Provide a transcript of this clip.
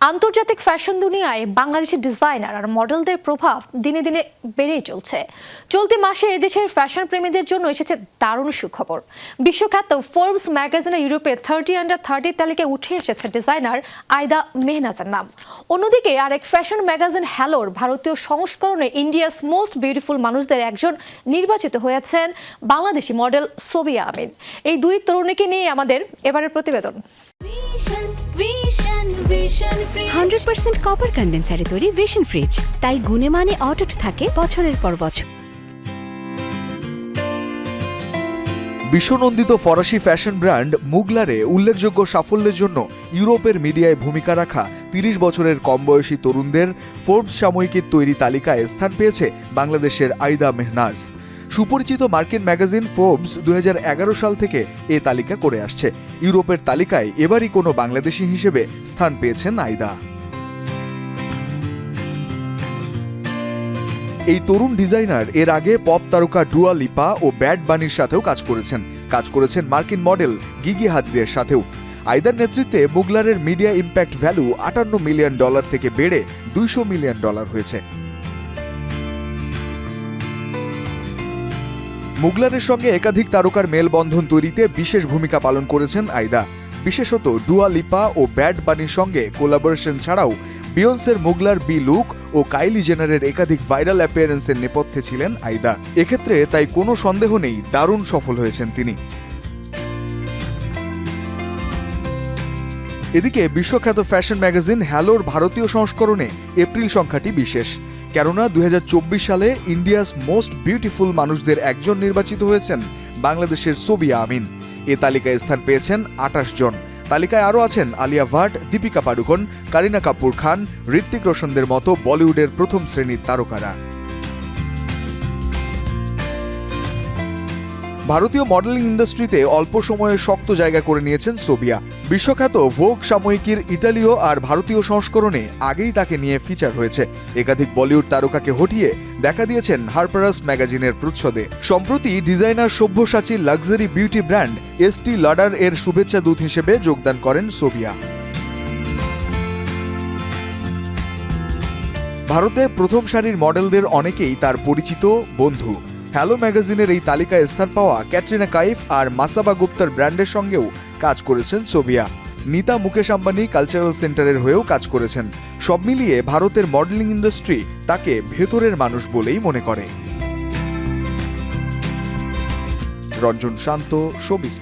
আন্তর্জাতিক ফ্যাশন দুনিয়ায় বাংলাদেশের ডিজাইনার আর মডেলদের প্রভাব দিনে দিনে বেড়েই চলছে। চলতি মাসে এদেশের ফ্যাশন প্রেমীদের জন্য এসেছে দারুণ সুখবর। বিশ্বখ্যাত ফোর্বস ম্যাগাজিনে ইউরোপে থার্টি আন্ডার থার্টি তালিকায় উঠে এসেছে ডিজাইনার আয়দা মেহনাজের নাম। অন্যদিকে আরেক ফ্যাশন ম্যাগাজিন হ্যালোর ভারতীয় সংস্করণে ইন্ডিয়াস মোস্ট বিউটিফুল মানুষদের একজন নির্বাচিত হয়েছেন বাংলাদেশি মডেল সোবিয়া আমিন। এই দুই তরুণীকে নিয়ে আমাদের এবারের প্রতিবেদন। হান্ড্রেড পার্সেন্ট কপার কন্ডেন্সারে তৈরি ভিশন ফ্রিজ তাই গুণে মানে অটুট থাকে বছরের পর বছর। বিশ্বনন্দিত ফরাসি ফ্যাশন ব্র্যান্ড মুগলারে উল্লেখযোগ্য সাফল্যের জন্য ইউরোপের মিডিয়ায় ভূমিকা রাখা তিরিশ বছরের কম বয়সী তরুণদের ফোর্বস সাময়িকীর তৈরি তালিকায় স্থান পেয়েছে বাংলাদেশের আইদা মেহনাজ। সুপরিচিত মার্কিন ম্যাগাজিন ফোর্বস দু সাল থেকে এ তালিকা করে আসছে। ইউরোপের তালিকায় এবারই কোনো বাংলাদেশি হিসেবে স্থান পেয়েছেন আইদা এই তরুণ ডিজাইনার এর আগে পপ তারকা ডুয়া লিপা ও ব্যাড বানির সাথেও কাজ করেছেন। কাজ করেছেন মার্কিন মডেল গিগি হাদিদের সাথেও। আইদার নেতৃত্বে মুগলারের মিডিয়া ইম্প্যাক্ট ভ্যালু আটান্ন মিলিয়ন ডলার থেকে বেড়ে দুইশো মিলিয়ন ডলার হয়েছে। মুগলারের সঙ্গে একাধিক তারকার মেলবন্ধন তৈরিতে বিশেষ ভূমিকা পালন করেছেন আইদা। বিশেষত ডুয়া লিপা ও ব্যাড বানির সঙ্গে কোলাবোরেশন ছাড়াও বিয়ন্সের মুগলার বি লুক ও কাইলি জেনারের একাধিক ভাইরাল অ্যাপিয়ারেন্সের নেপথ্যে ছিলেন আইদা। এক্ষেত্রে তাই কোনো সন্দেহ নেই, দারুণ সফল হয়েছেন তিনি। এদিকে বিশ্বখ্যাত ফ্যাশন ম্যাগাজিন হ্যালোর ভারতীয় সংস্করণে এপ্রিল সংখ্যাটি বিশেষ। কেননা দু হাজার চব্বিশ সালে ইন্ডিয়াস মোস্ট বিউটিফুল মানুষদের একজন নির্বাচিত হয়েছেন বাংলাদেশের সোবিয়া আমিন। এ তালিকায় স্থান পেয়েছেন আটাশ জন। তালিকায় আরও আছেন আলিয়া ভাট, দীপিকা পাডুকোন, কারিনা কাপুর খান ঋত্বিক রোশনদের মতো বলিউডের প্রথম শ্রেণির তারকারা। ভারতীয় মডেলিং ইন্ডাস্ট্রিতে অল্প সময়ে শক্ত জায়গা করে নিয়েছেন সোবিয়া। বিশ্বখ্যাত ভোগ সাময়িকীর ইতালীয় আর ভারতীয় সংস্করণে আগেই তাকে নিয়ে ফিচার হয়েছে। একাধিক বলিউড তারকাকে হটিয়ে দেখা দিয়েছেন হারপারাস ম্যাগাজিনের প্রচ্ছদে। সম্প্রতি designer সভ্যসাচী luxury beauty brand Estee Lauder এর শুভেচ্ছা দূত হিসেবে যোগদান করেন সোবিয়া। ভারতে প্রথম সারির মডেলদের অনেকেই তার পরিচিত বন্ধু। হ্যালো ম্যাগাজিনের এই তালিকায় স্থান পাওয়া ক্যাটরিনা কাইফ আর মাসাবা গুপ্তার ব্র্যান্ডের সঙ্গেও কাজ করেছেন সোবিয়া। নিতা মুকেশ আম্বানি কালচারাল সেন্টারের হয়েও কাজ করেছেন। সব মিলিয়ে ভারতের মডেলিং ইন্ডাস্ট্রি তাকে ভেতরের মানুষ বলেই মনে করে। রঞ্জন শান্ত শোবিস